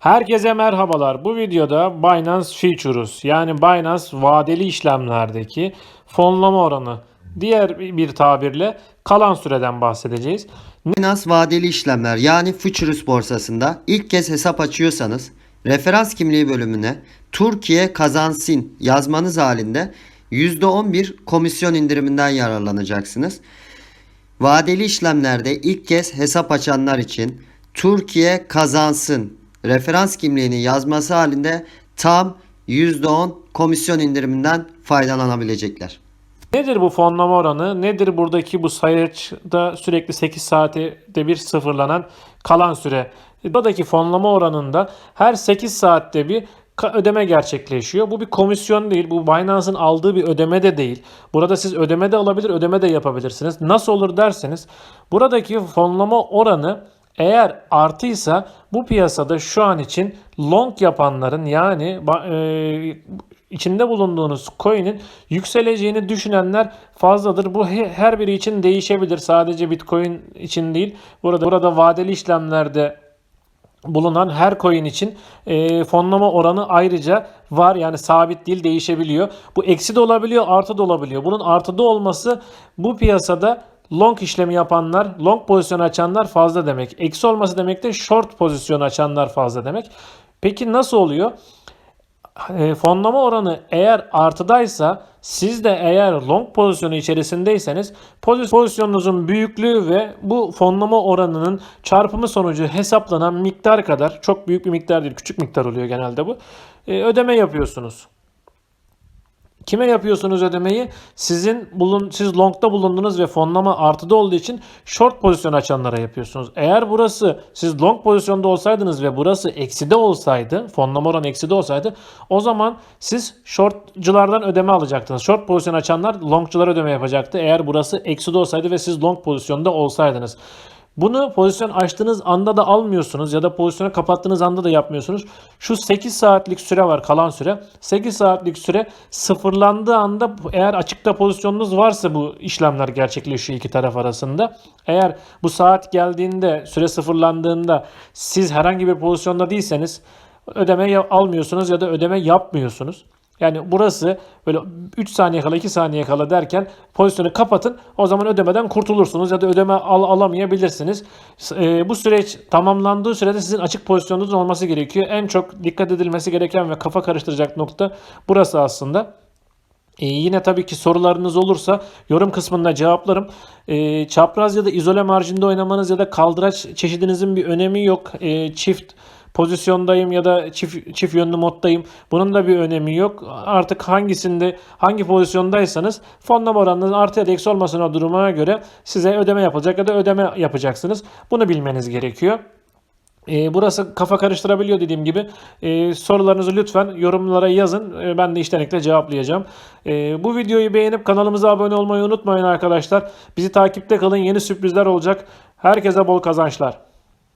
Herkese merhabalar. Bu videoda Binance Futures yani Binance vadeli işlemlerdeki fonlama oranı diğer bir tabirle kalan süreden bahsedeceğiz. Binance vadeli işlemler yani Futures borsasında ilk kez hesap açıyorsanız referans kimliği bölümüne Türkiye kazansın yazmanız halinde %11 komisyon indiriminden yararlanacaksınız. Vadeli işlemlerde ilk kez hesap açanlar için Türkiye kazansın referans kimliğini yazması halinde tam %10 komisyon indiriminden faydalanabilecekler. Nedir bu fonlama oranı? Nedir buradaki bu sayaçta sürekli 8 saate de bir sıfırlanan kalan süre? Buradaki fonlama oranında her 8 saatte bir ödeme gerçekleşiyor. Bu bir komisyon değil. Bu Binance'ın aldığı bir ödeme de değil. Burada siz ödeme de alabilir, ödeme de yapabilirsiniz. Nasıl olur derseniz buradaki fonlama oranı eğer artıysa bu piyasada şu an için long yapanların yani e, içinde bulunduğunuz coin'in yükseleceğini düşünenler fazladır. Bu he- her biri için değişebilir. Sadece Bitcoin için değil. Burada burada vadeli işlemlerde bulunan her coin için e, fonlama oranı ayrıca var. Yani sabit değil değişebiliyor. Bu eksi de olabiliyor artı da olabiliyor. Bunun artıda olması bu piyasada long işlemi yapanlar, long pozisyon açanlar fazla demek. Eksi olması demek de short pozisyon açanlar fazla demek. Peki nasıl oluyor? E, fonlama oranı eğer artıdaysa siz de eğer long pozisyonu içerisindeyseniz pozi- pozisyonunuzun büyüklüğü ve bu fonlama oranının çarpımı sonucu hesaplanan miktar kadar çok büyük bir miktar değil küçük miktar oluyor genelde bu e, ödeme yapıyorsunuz. Kime yapıyorsunuz ödemeyi? Sizin bulun siz long'da bulundunuz ve fonlama artıda olduğu için short pozisyon açanlara yapıyorsunuz. Eğer burası siz long pozisyonda olsaydınız ve burası ekside olsaydı, fonlama oranı ekside olsaydı o zaman siz shortculardan ödeme alacaktınız. Short pozisyon açanlar longculara ödeme yapacaktı. Eğer burası ekside olsaydı ve siz long pozisyonda olsaydınız. Bunu pozisyon açtığınız anda da almıyorsunuz ya da pozisyonu kapattığınız anda da yapmıyorsunuz. Şu 8 saatlik süre var kalan süre. 8 saatlik süre sıfırlandığı anda eğer açıkta pozisyonunuz varsa bu işlemler gerçekleşiyor iki taraf arasında. Eğer bu saat geldiğinde süre sıfırlandığında siz herhangi bir pozisyonda değilseniz ödeme almıyorsunuz ya da ödeme yapmıyorsunuz. Yani burası böyle 3 saniye kala 2 saniye kala derken pozisyonu kapatın. O zaman ödemeden kurtulursunuz ya da ödeme al alamayabilirsiniz. E, bu süreç tamamlandığı sürede sizin açık pozisyonunuz olması gerekiyor. En çok dikkat edilmesi gereken ve kafa karıştıracak nokta burası aslında. Ee, yine tabii ki sorularınız olursa yorum kısmında cevaplarım. Ee, çapraz ya da izole marjinde oynamanız ya da kaldıraç çeşidinizin bir önemi yok. Ee, çift pozisyondayım ya da çift çift yönlü moddayım. Bunun da bir önemi yok. Artık hangisinde hangi pozisyondaysanız fonlama oranının artı ya da eksi olmasına durumuna göre size ödeme yapılacak ya da ödeme yapacaksınız. Bunu bilmeniz gerekiyor. Ee, burası kafa karıştırabiliyor dediğim gibi. Ee, sorularınızı lütfen yorumlara yazın. Ee, ben de iştenlikle cevaplayacağım. Bu videoyu beğenip kanalımıza abone olmayı unutmayın arkadaşlar. Bizi takipte kalın. Yeni sürprizler olacak. Herkese bol kazançlar.